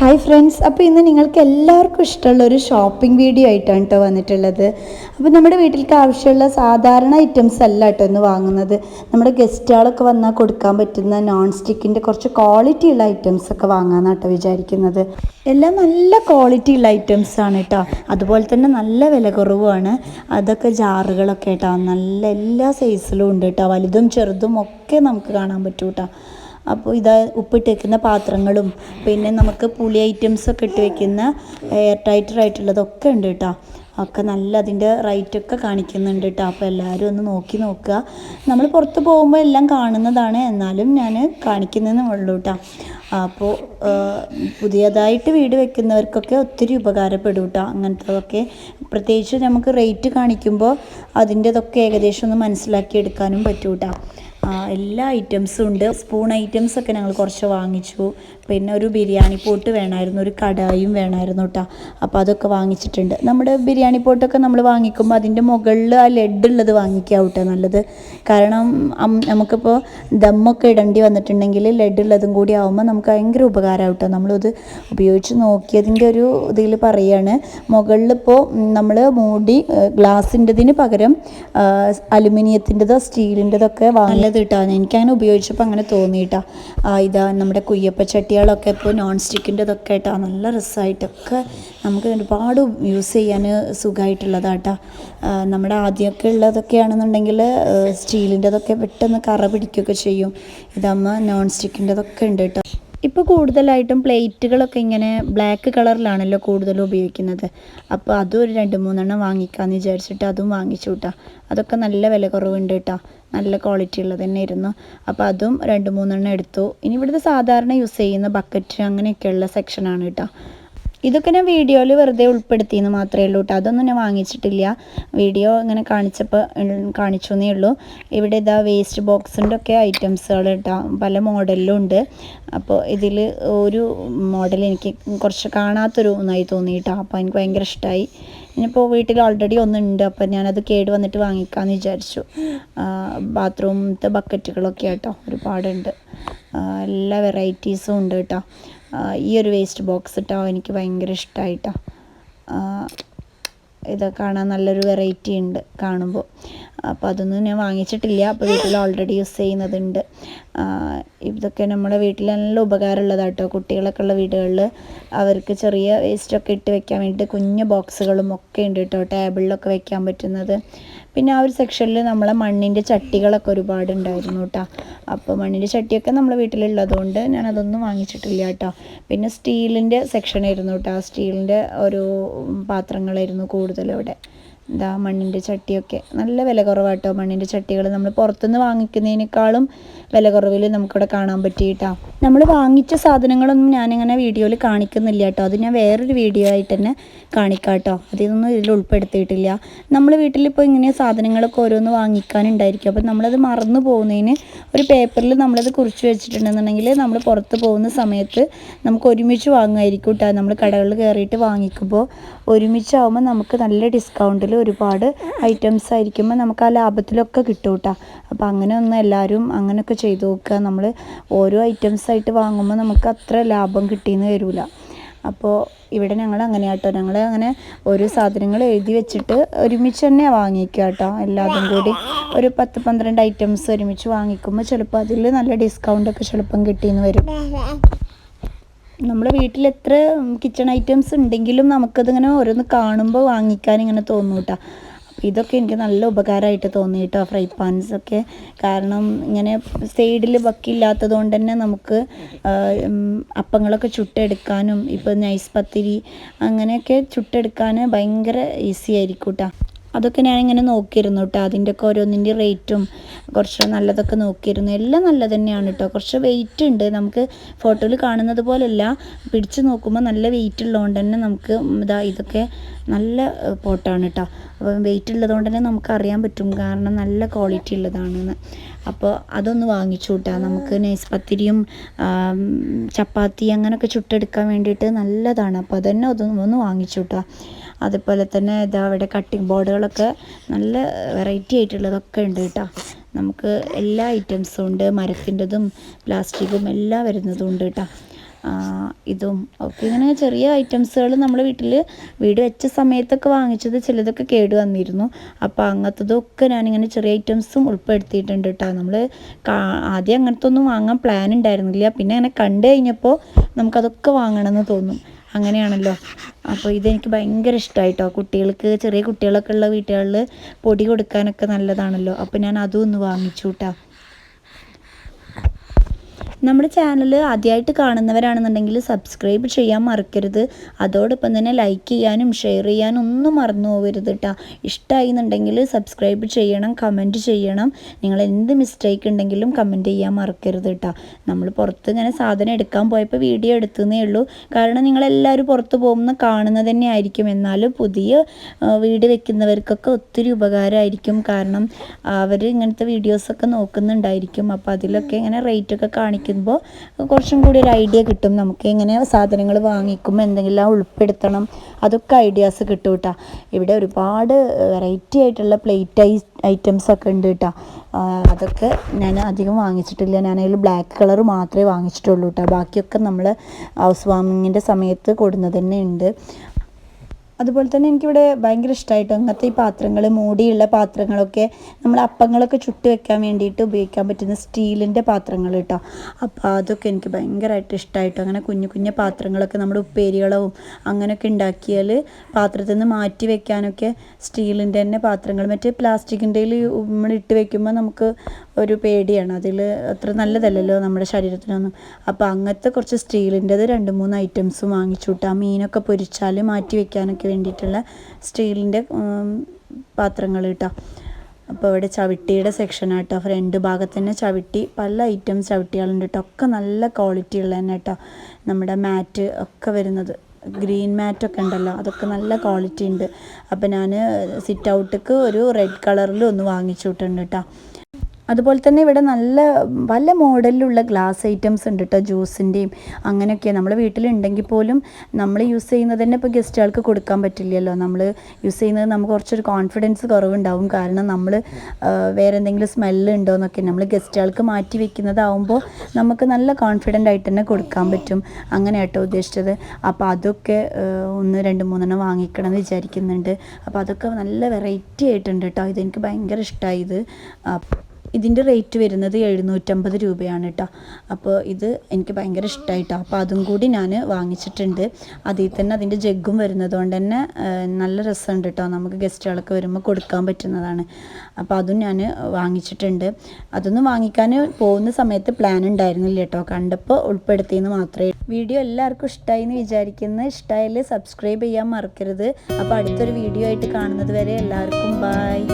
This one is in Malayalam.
ഹായ് ഫ്രണ്ട്സ് അപ്പോൾ ഇന്ന് നിങ്ങൾക്ക് എല്ലാവർക്കും ഇഷ്ടമുള്ള ഒരു ഷോപ്പിംഗ് വീഡിയോ ആയിട്ടാണ് കേട്ടോ വന്നിട്ടുള്ളത്. അപ്പോൾ നമ്മുടെ വീട്ടിലേക്ക് ആവശ്യമുള്ള സാധാരണ ഐറ്റംസ് അല്ല കേട്ടോ ഇന്ന് വാങ്ങുന്നത്. നമ്മുടെ ഗസ്റ്റുകളൊക്കെ വന്നാൽ കൊടുക്കാൻ പറ്റുന്ന നോൺ സ്റ്റിക്കിന്റെ കുറച്ച് ക്വാളിറ്റി ഉള്ള ഐറ്റംസ് ഒക്കെ വാങ്ങാമെന്നാണ് കേട്ടോ വിചാരിക്കുന്നത്. എല്ലാം നല്ല ക്വാളിറ്റി ഉള്ള ഐറ്റംസ് ആണ് കേട്ടോ അതുപോലെ തന്നെ നല്ല വില കുറവുമാണ്. അതൊക്കെ ജാറുകളൊക്കെ കേട്ടോ നല്ല എല്ലാ സൈസിലും ഉണ്ട് കേട്ടോ വലുതും ചെറുതും ഒക്കെ നമുക്ക് കാണാൻ പറ്റും കേട്ടോ അപ്പോൾ ഇതാ ഉപ്പിട്ട് വെക്കുന്ന പാത്രങ്ങളും പിന്നെ നമുക്ക് പുളി ഐറ്റംസ് ഒക്കെ ഇട്ട് വെക്കുന്ന എയർ ടൈറ്റർ ആയിട്ടുള്ളതൊക്കെ ഉണ്ട് കേട്ടോ. ഒക്കെ നല്ല അതിന്റെ റേറ്റൊക്കെ കാണിക്കുന്നുണ്ട് കേട്ടോ. അപ്പോൾ എല്ലാവരും ഒന്ന് നോക്കി നോക്കുക. നമ്മൾ പുറത്ത് പോകുമ്പോൾ എല്ലാം കാണുന്നതാണ്. എന്നാലും ഞാൻ കാണിക്കുന്നതെന്നേ ഉള്ളൂ കേട്ടോ. അപ്പോൾ പുതിയതായിട്ട് വീട് വെക്കുന്നവർക്കൊക്കെ ഒത്തിരി ഉപകാരപ്പെടും കേട്ടോ. അങ്ങനത്തതൊക്കെ. പ്രത്യേകിച്ച് നമുക്ക് റേറ്റ് കാണിക്കുമ്പോൾ അതിന്റെതൊക്കെ ഏകദേശം ഒന്ന് മനസ്സിലാക്കി എടുക്കാനും പറ്റും കേട്ടോ. എല്ലാ ഐറ്റംസും ഉണ്ട്. സ്പൂൺ ഐറ്റംസ് ഒക്കെ ഞങ്ങൾ കുറച്ച് വാങ്ങിച്ചു. പിന്നെ ഒരു ബിരിയാണി പോട്ട് വേണമായിരുന്നു ഒരു കടായും വേണമായിരുന്നു കേട്ടോ അപ്പോൾ അതൊക്കെ വാങ്ങിച്ചിട്ടുണ്ട്. നമ്മുടെ ബിരിയാണി പോട്ടൊക്കെ നമ്മൾ വാങ്ങിക്കുമ്പോൾ അതിന്റെ മുകളിൽ ആ ലെഡ് ഉള്ളത് വാങ്ങിക്കാം കേട്ടോ നല്ലത്. കാരണം നമുക്കിപ്പോൾ ദമ്മൊക്കെ ഇടേണ്ടി വന്നിട്ടുണ്ടെങ്കിൽ ലെഡ് ഉള്ളതും കൂടി ആകുമ്പോൾ നമുക്ക് ഭയങ്കര ഉപകാരമാവും കേട്ടോ നമ്മളത് ഉപയോഗിച്ച് നോക്കിയതിന്റെ ഒരു ഇതിൽ പറയാണ് മുകളിലിപ്പോൾ നമ്മൾ മൂടി ഗ്ലാസിന്റെതിന് പകരം അലുമിനിയത്തിന്റെതോ സ്റ്റീലിന്റെതൊക്കെ നല്ലത് കേട്ടോ എനിക്കങ്ങനെ ഉപയോഗിച്ചപ്പോൾ അങ്ങനെ ആ, ഇതാ നമ്മുടെ കുയ്യപ്പ ചട്ടികളൊക്കെ ഇപ്പോൾ നോൺ സ്റ്റിക്കിന്റെതൊക്കെ ആയിട്ടാണ് നല്ല രസമായിട്ടൊക്കെ നമുക്ക് ഒരുപാട് യൂസ് ചെയ്യാൻ സുഖമായിട്ടുള്ളതാട്ടോ. നമ്മുടെ ആദ്യമൊക്കെ ഉള്ളതൊക്കെയാണെന്നുണ്ടെങ്കിൽ സ്റ്റീലിന്റെതൊക്കെ പെട്ടെന്ന് കറ പിടിക്കുകയൊക്കെ ചെയ്യും. ഇതാകുമ്പോൾ നോൺ സ്റ്റിക്കിന്റെതൊക്കെ ഉണ്ട് കേട്ടോ ഇപ്പോൾ കൂടുതലായിട്ടും പ്ലേറ്റുകളൊക്കെ ഇങ്ങനെ ബ്ലാക്ക് കളറിലാണല്ലോ കൂടുതലും ഉപയോഗിക്കുന്നത്. അപ്പോൾ അതും ഒരു രണ്ട് മൂന്നെണ്ണം വാങ്ങിക്കാമെന്ന് വിചാരിച്ചിട്ട് അതും വാങ്ങിച്ചു കേട്ടോ അതൊക്കെ നല്ല വില കുറവുണ്ട് കേട്ടോ നല്ല ക്വാളിറ്റി ഉള്ളത് തന്നെ ഇരുന്നു അപ്പോൾ അതും രണ്ട് മൂന്നെണ്ണം എടുത്തു. ഇനി ഇവിടുത്തെ സാധാരണ യൂസ് ചെയ്യുന്ന ബക്കറ്റ് അങ്ങനെയൊക്കെയുള്ള സെക്ഷനാണ് കേട്ടോ ഇതൊക്കെ ഞാൻ വീഡിയോയിൽ വെറുതെ ഉൾപ്പെടുത്തിയെന്ന് മാത്രമേ ഉള്ളൂ കേട്ടോ അതൊന്നും ഞാൻ വാങ്ങിച്ചിട്ടില്ല. വീഡിയോ ഇങ്ങനെ കാണിച്ചപ്പോൾ കാണിച്ചു എന്നേ ഉള്ളൂ. ഇവിടെ ഇതാ വേസ്റ്റ് ബോക്സിന്റെ ഒക്കെ ഐറ്റംസുകൾ കേട്ടോ പല മോഡലിലും ഉണ്ട്. അപ്പോൾ ഇതിൽ ഒരു മോഡൽ എനിക്ക് കുറച്ച് കാണാത്തൊരു ഒന്നായി തോന്നി കേട്ടോ അപ്പോൾ എനിക്ക് ഭയങ്കര ഇഷ്ടമായി ഇനിയിപ്പോൾ വീട്ടിൽ ഓൾറെഡി ഒന്നുണ്ട്. അപ്പോൾ ഞാനത് കേട് വന്നിട്ട് വാങ്ങിക്കാമെന്ന് വിചാരിച്ചു. ബാത്റൂമത്തെ ബക്കറ്റുകളൊക്കെ ആട്ടോ ഒരുപാടുണ്ട്. എല്ലാ വെറൈറ്റീസും ഉണ്ട് കേട്ടോ. ഈ ഒരു വേസ്റ്റ് ബോക്സ് കേട്ടോ എനിക്ക് ഭയങ്കര ഇഷ്ടമായിട്ടോ ഇത് കാണാൻ നല്ലൊരു വെറൈറ്റി ഉണ്ട് കാണുമ്പോൾ അപ്പോൾ അതൊന്നും ഞാൻ വാങ്ങിച്ചിട്ടില്ല. അപ്പോൾ വീട്ടിൽ ഓൾറെഡി യൂസ് ചെയ്യുന്നതുണ്ട്. ഇതൊക്കെ നമ്മുടെ വീട്ടിൽ നല്ല ഉപകാരമുള്ളതാട്ടോ. കുട്ടികളൊക്കെ ഉള്ള വീടുകളിൽ അവർക്ക് ചെറിയ വേസ്റ്റൊക്കെ ഇട്ട് വെക്കാൻ വേണ്ടിയിട്ട് കുഞ്ഞു ബോക്സുകളും ഒക്കെ ഉണ്ട് കേട്ടോ ടേബിളിലൊക്കെ വെക്കാൻ പറ്റുന്നത്. പിന്നെ ആ ഒരു സെക്ഷനിൽ നമ്മളെ മണ്ണിന്റെ ചട്ടികളൊക്കെ ഒരുപാട് ഉണ്ടായിരുന്നു കേട്ടോ അപ്പോൾ മണ്ണിന്റെ ചട്ടിയൊക്കെ നമ്മളെ വീട്ടിലുള്ളതുകൊണ്ട് ഞാൻ അതൊന്നും വാങ്ങിച്ചിട്ടില്ല കേട്ടോ പിന്നെ സ്റ്റീലിന്റെ സെക്ഷനായിരുന്നു കേട്ടോ സ്റ്റീലിന്റെ ഓരോ പാത്രങ്ങളായിരുന്നു കൂടുതലും ഇവിടെ എന്താ മണ്ണിന്റെ ചട്ടിയൊക്കെ നല്ല വില കുറവാട്ടോ. മണ്ണിന്റെ ചട്ടികൾ നമ്മൾ പുറത്തുനിന്ന് വാങ്ങിക്കുന്നതിനേക്കാളും വില കുറവിൽ നമുക്കിവിടെ കാണാൻ പറ്റി കേട്ടോ നമ്മൾ വാങ്ങിച്ച സാധനങ്ങളൊന്നും ഞാനിങ്ങനെ വീഡിയോയിൽ കാണിക്കുന്നില്ല കേട്ടോ. അത് ഞാൻ വേറൊരു വീഡിയോ ആയിട്ട് തന്നെ കാണിക്കാം കേട്ടോ അതിനൊന്നും ഇതിൽ ഉൾപ്പെടുത്തിയിട്ടില്ല. നമ്മൾ വീട്ടിലിപ്പോൾ ഇങ്ങനെ സാധനങ്ങളൊക്കെ ഓരോന്ന് വാങ്ങിക്കാനുണ്ടായിരിക്കും. അപ്പോൾ നമ്മളത് മറന്നു പോകുന്നതിന് ഒരു പേപ്പറിൽ നമ്മളത് കുറിച്ച് വെച്ചിട്ടുണ്ടെന്നുണ്ടെങ്കിൽ നമ്മൾ പുറത്ത് പോകുന്ന സമയത്ത് നമുക്ക് ഒരുമിച്ച് വാങ്ങുമായിരിക്കും കേട്ടോ. നമ്മൾ കടകളിൽ കയറിയിട്ട് വാങ്ങിക്കുമ്പോൾ ഒരുമിച്ചാവുമ്പോൾ നമുക്ക് നല്ല ഡിസ്കൗണ്ടിൽ ഒരുപാട് ഐറ്റംസ് ആയിരിക്കുമ്പോൾ നമുക്ക് ആ ലാഭത്തിലൊക്കെ കിട്ടും കേട്ടോ അപ്പോൾ അങ്ങനെ ഒന്ന് എല്ലാവരും അങ്ങനെയൊക്കെ ചെയ്തു നോക്കുക. നമ്മൾ ഓരോ ഐറ്റംസ് ആയിട്ട് വാങ്ങുമ്പോൾ നമുക്ക് അത്ര ലാഭം കിട്ടിയെന്ന് വരില്ല അപ്പോൾ ഇവിടെ ഞങ്ങൾ അങ്ങനെ കേട്ടോ ഞങ്ങൾ അങ്ങനെ ഓരോ സാധനങ്ങൾ എഴുതി വെച്ചിട്ട് ഒരുമിച്ച് തന്നെ വാങ്ങിക്കുക കേട്ടോ എല്ലാതും കൂടി ഒരു പത്ത് പന്ത്രണ്ട് ഐറ്റംസ് ഒരുമിച്ച് വാങ്ങിക്കുമ്പോൾ ചിലപ്പോൾ അതിൽ നല്ല ഡിസ്കൗണ്ട് ഒക്കെ ചിലപ്പം കിട്ടിയെന്ന് വരും. നമ്മുടെ വീട്ടിൽ എത്ര കിച്ചൺ ഐറ്റംസ് ഉണ്ടെങ്കിലും നമുക്കതിങ്ങനെ ഓരോന്ന് കാണുമ്പോൾ വാങ്ങിക്കാൻ ഇങ്ങനെ തോന്നും കേട്ടോ. അപ്പോൾ ഇതൊക്കെ എനിക്ക് നല്ല ഉപകാരമായിട്ട് തോന്നി കേട്ടോ ഫ്രൈ പാൻസ് ഒക്കെ. കാരണം ഇങ്ങനെ സൈഡിൽ വക്കില്ലാത്തത് കൊണ്ട് തന്നെ നമുക്ക് അപ്പങ്ങളൊക്കെ ചുട്ടെടുക്കാനും ഇപ്പോൾ നൈസ് പത്തിരി അങ്ങനെയൊക്കെ ചുട്ടെടുക്കാൻ ഭയങ്കര ഈസി ആയിരിക്കും കേട്ടോ. അതൊക്കെ ഞാൻ ഞാനിങ്ങനെ നോക്കിയിരുന്നു കേട്ടോ അതിന്റെയൊക്കെ ഓരോന്നിന്റെ റേറ്റും കുറച്ച് നല്ലതൊക്കെ നോക്കിയിരുന്നു. എല്ലാം നല്ലത് തന്നെയാണ് കേട്ടോ കുറച്ച് വെയിറ്റ് ഉണ്ട്. നമുക്ക് ഫോട്ടോയിൽ കാണുന്നത് പോലെയല്ല. പിടിച്ച് നോക്കുമ്പോൾ നല്ല വെയിറ്റ് ഉള്ളതുകൊണ്ട് തന്നെ നമുക്ക് ഇതാ ഇതൊക്കെ നല്ല പോട്ടാണ് കേട്ടോ അപ്പോൾ വെയിറ്റ് ഉള്ളതുകൊണ്ട് തന്നെ നമുക്ക് അറിയാൻ പറ്റും. കാരണം നല്ല ക്വാളിറ്റി ഉള്ളതാണെന്ന്. അപ്പോൾ അതൊന്ന് വാങ്ങിച്ചു കൂട്ടാം നമുക്ക് നൈസ് പത്തിരിയും ചപ്പാത്തി അങ്ങനെയൊക്കെ ചുട്ടെടുക്കാൻ വേണ്ടിയിട്ട് നല്ലതാണ്. അപ്പോൾ അതന്നെ അതൊന്ന് ഒന്ന് വാങ്ങിച്ചു കേട്ടോ അതുപോലെ തന്നെ ഇതാ അവിടെ കട്ടിംഗ് ബോർഡുകളൊക്കെ നല്ല വെറൈറ്റി ആയിട്ടുള്ളതൊക്കെ ഉണ്ട് കേട്ടോ. നമുക്ക് എല്ലാ ഐറ്റംസും ഉണ്ട്. മരത്തിന്റെതും പ്ലാസ്റ്റിക്കും എല്ലാം വരുന്നതും ഉണ്ട് കേട്ടോ. ഇതും ഒക്കെ ഇങ്ങനെ ചെറിയ ഐറ്റംസുകൾ നമ്മൾ വീട്ടിൽ വീട് വെച്ച സമയത്തൊക്കെ വാങ്ങിച്ചത് ചിലതൊക്കെ കേട് വന്നിരുന്നു. അപ്പോൾ അങ്ങനത്തതൊക്കെ ഞാനിങ്ങനെ ചെറിയ ഐറ്റംസും ഉൾപ്പെടുത്തിയിട്ടുണ്ട് കേട്ടോ. നമ്മൾ ആദ്യം അങ്ങനത്തെ ഒന്നും വാങ്ങാൻ പ്ലാൻ ഉണ്ടായിരുന്നില്ല. പിന്നെ അങ്ങനെ കണ്ടു കഴിഞ്ഞപ്പോൾ നമുക്കതൊക്കെ വാങ്ങണമെന്ന് തോന്നും. അങ്ങനെയാണല്ലോ. അപ്പോൾ ഇതെനിക്ക് ഭയങ്കര ഇഷ്ടമായിട്ടോ കുട്ടികൾക്ക് ചെറിയ കുട്ടികളൊക്കെ ഉള്ള വീട്ടുകളിൽ പൊടി കൊടുക്കാനൊക്കെ നല്ലതാണല്ലോ. അപ്പോൾ ഞാൻ അതും ഒന്ന് വാങ്ങിച്ചു കേട്ടോ നമ്മുടെ ചാനൽ ആദ്യമായിട്ട് കാണുന്നവരാണെന്നുണ്ടെങ്കിൽ സബ്സ്ക്രൈബ് ചെയ്യാൻ മറക്കരുത്. അതോടൊപ്പം തന്നെ ലൈക്ക് ചെയ്യാനും ഷെയർ ചെയ്യാനും ഒന്നും മറന്നു പോകരുത് കേട്ടോ ഇഷ്ടമായി എന്നുണ്ടെങ്കിൽ സബ്സ്ക്രൈബ് ചെയ്യണം കമന്റ് ചെയ്യണം. നിങ്ങൾ എന്ത് മിസ്റ്റേക്ക് ഉണ്ടെങ്കിലും കമന്റ് ചെയ്യാൻ മറക്കരുത് കേട്ടോ നമ്മൾ പുറത്ത് ഇങ്ങനെ സാധനം എടുക്കാൻ പോയപ്പോൾ വീഡിയോ എടുത്തതേ ഉള്ളൂ. കാരണം നിങ്ങളെല്ലാവരും പുറത്ത് പോകുന്ന കാണുന്നത് തന്നെ ആയിരിക്കും. എന്നാലും പുതിയ വീട് വെക്കുന്നവർക്കൊക്കെ ഒത്തിരി ഉപകാരമായിരിക്കും. കാരണം അവർ ഇങ്ങനത്തെ വീഡിയോസൊക്കെ നോക്കുന്നുണ്ടായിരിക്കും. അപ്പോൾ അതിലൊക്കെ ഇങ്ങനെ റേറ്റ് ഒക്കെ കാണിക്കുമ്പോൾ കുറച്ചും കൂടി ഒരു ഐഡിയ കിട്ടും. നമുക്ക് എങ്ങനെ സാധനങ്ങൾ വാങ്ങിക്കുമ്പോൾ എന്തെങ്കിലും ഉൾപ്പെടുത്തണം. അതൊക്കെ ഐഡിയാസ് കിട്ടും കേട്ടോ ഇവിടെ ഒരുപാട് വെറൈറ്റി ആയിട്ടുള്ള പ്ലേറ്റ് ഐ ഐറ്റംസ് ഒക്കെ ഉണ്ട് കേട്ടോ അതൊക്കെ ഞാൻ അധികം വാങ്ങിച്ചിട്ടില്ല. ഞാൻ ബ്ലാക്ക് കളർ മാത്രമേ വാങ്ങിച്ചിട്ടുള്ളൂ കേട്ടോ ബാക്കിയൊക്കെ നമ്മൾ ഹൗസ് വാമിങ്ങിന്റെ സമയത്ത് കൊടുന്നത് തന്നെ ഉണ്ട്. അതുപോലെ തന്നെ എനിക്കിവിടെ ഭയങ്കര ഇഷ്ടമായിട്ട് അങ്ങനത്തെ ഈ പാത്രങ്ങൾ മൂടിയുള്ള പാത്രങ്ങളൊക്കെ നമ്മൾ അപ്പങ്ങളൊക്കെ ചുട്ട് വെക്കാൻ വേണ്ടിയിട്ട് ഉപയോഗിക്കാൻ പറ്റുന്ന സ്റ്റീലിന്റെ പാത്രങ്ങൾ കേട്ടോ അപ്പോൾ അതൊക്കെ എനിക്ക് ഭയങ്കരമായിട്ട് ഇഷ്ടമായിട്ടോ അങ്ങനെ കുഞ്ഞു കുഞ്ഞു പാത്രങ്ങളൊക്കെ നമ്മുടെ ഉപ്പേരികളവും അങ്ങനെയൊക്കെ ഉണ്ടാക്കിയാൽ പാത്രത്തിൽ നിന്ന് മാറ്റി വെക്കാനൊക്കെ സ്റ്റീലിന്റെ തന്നെ പാത്രങ്ങൾ മറ്റേ പ്ലാസ്റ്റിക്കിന്റെ നമ്മൾ ഇട്ട് വെക്കുമ്പോൾ നമുക്ക് ഒരു പേടിയാണ്. അതിൽ അത്ര നല്ലതല്ലല്ലോ നമ്മുടെ ശരീരത്തിനൊന്നും. അപ്പോൾ അങ്ങനത്തെ കുറച്ച് സ്റ്റീലിന്റെത് രണ്ട് മൂന്ന് ഐറ്റംസ് വാങ്ങിച്ചു വിട്ടു ആ മീനൊക്കെ പൊരിച്ചാൽ മാറ്റി വെക്കാനൊക്കെ വേണ്ടിയിട്ടുള്ള സ്റ്റീലിന്റെ പാത്രങ്ങൾ കേട്ടോ. അപ്പോൾ ഇവിടെ ചവിട്ടിയുടെ സെക്ഷനാണ് കേട്ടോ. ഫ്രണ്ട് ഭാഗത്ത് തന്നെ ചവിട്ടി പല ഐറ്റംസ് ചവിട്ടികളുണ്ട് കേട്ടോ. ഒക്കെ നല്ല ക്വാളിറ്റി ഉള്ള തന്നെ കേട്ടോ. നമ്മുടെ മാറ്റ് ഒക്കെ വരുന്നത്. ഗ്രീൻ മാറ്റൊക്കെ ഉണ്ടല്ലോ. അതൊക്കെ നല്ല ക്വാളിറ്റി ഉണ്ട്. അപ്പോൾ ഞാൻ സിറ്റ് ഔട്ടിക്ക് ഒരു റെഡ് കളറിൽ ഒന്ന് വാങ്ങിച്ചു വിട്ടിട്ടുണ്ട് കേട്ടോ. അതുപോലെ തന്നെ ഇവിടെ നല്ല പല മോഡലിലുള്ള ഗ്ലാസ് ഐറ്റംസ് ഉണ്ട് കേട്ടോ ജ്യൂസിന്റെയും. അങ്ങനെയൊക്കെ നമ്മൾ വീട്ടിലുണ്ടെങ്കിൽ പോലും നമ്മൾ യൂസ് ചെയ്യുന്നത് തന്നെ ഇപ്പോൾ ഗസ്റ്റുകൾക്ക് കൊടുക്കാൻ പറ്റില്ലല്ലോ. നമ്മൾ യൂസ് ചെയ്യുന്നത് നമുക്ക് കുറച്ചൊരു കോൺഫിഡൻസ് കുറവുണ്ടാവും. കാരണം നമ്മൾ വേറെ എന്തെങ്കിലും സ്മെല്ല് ഉണ്ടോ എന്നൊക്കെ നമ്മൾ ഗസ്റ്റുകൾക്ക് മാറ്റി വെക്കുന്നതാവുമ്പോൾ നമുക്ക് നല്ല കോൺഫിഡന്റ് ആയിട്ട് തന്നെ കൊടുക്കാൻ പറ്റും. അങ്ങനെ കേട്ടോ ഉദ്ദേശിച്ചത്. അപ്പോൾ അതൊക്കെ ഒന്ന് രണ്ട് മൂന്നെണ്ണം വാങ്ങിക്കണം എന്ന് വിചാരിക്കുന്നുണ്ട്. അപ്പോൾ അതൊക്കെ നല്ല വെറൈറ്റി ആയിട്ടുണ്ട് കേട്ടോ ഇതെനിക്ക് ഭയങ്കര ഇഷ്ടമായി ഇത്. ഇതിന്റെ റേറ്റ് വരുന്നത് എഴുന്നൂറ്റമ്പത് രൂപയാണ് കേട്ടോ അപ്പോൾ ഇത് എനിക്ക് ഭയങ്കര ഇഷ്ടമായിട്ടോ അപ്പോൾ അതും കൂടി ഞാൻ വാങ്ങിച്ചിട്ടുണ്ട്. അതിൽ തന്നെ അതിന്റെ ജഗ്ഗും വരുന്നത് കൊണ്ട് തന്നെ നല്ല രസമുണ്ട് കേട്ടോ നമുക്ക് ഗസ്റ്റുകളൊക്കെ വരുമ്പോൾ കൊടുക്കാൻ പറ്റുന്നതാണ്. അപ്പോൾ അതും ഞാൻ വാങ്ങിച്ചിട്ടുണ്ട്. അതൊന്നും വാങ്ങിക്കാൻ പോകുന്ന സമയത്ത് പ്ലാൻ ഉണ്ടായിരുന്നില്ല കേട്ടോ കണ്ടപ്പോൾ ഉൾപ്പെടുത്തിയെന്ന് മാത്രമേ വീഡിയോ എല്ലാവർക്കും ഇഷ്ടമായി എന്ന് വിചാരിക്കുന്നത് ഇഷ്ടമായാൽ സബ്സ്ക്രൈബ് ചെയ്യാൻ മറക്കരുത്. അപ്പോൾ അടുത്തൊരു വീഡിയോ ആയിട്ട് കാണുന്നത് വരെ എല്ലാവർക്കും ബായ്